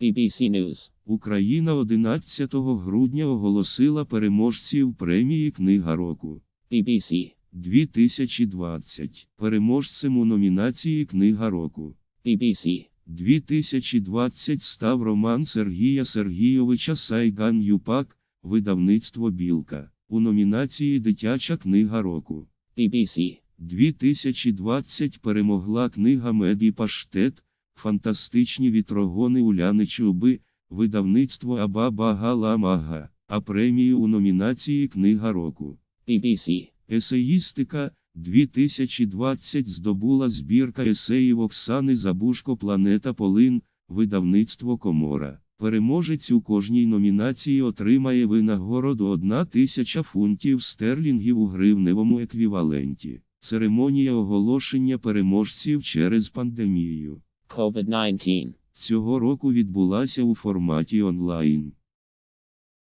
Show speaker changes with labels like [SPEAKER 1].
[SPEAKER 1] BBC News.
[SPEAKER 2] Україна 11 грудня оголосила переможців премії Книга року
[SPEAKER 1] BBC.
[SPEAKER 2] 2020. Переможцем у номінації Книга року
[SPEAKER 1] BBC.
[SPEAKER 2] 2020 став роман Сергія Сергійовича Сайган Юпак, видавництво Білка. У номінації Дитяча книга року.
[SPEAKER 1] BBC.
[SPEAKER 2] 2020 перемогла книга Меді Паштет, Фантастичні вітрогони Уляни Чуби, видавництво Абаба Галамага, а премію у номінації Книга року.
[SPEAKER 1] BBC.
[SPEAKER 2] Есеїстика 2020 здобула збірка есеїв Оксани Забушко Планета Полин, видавництво Комора. Переможець у кожній номінації отримає винагороду 1 тисяча фунтів стерлінгів у гривневому еквіваленті. Церемонія оголошення переможців через пандемію.
[SPEAKER 1] COVID 19.
[SPEAKER 2] Цього року відбулася у форматі онлайн.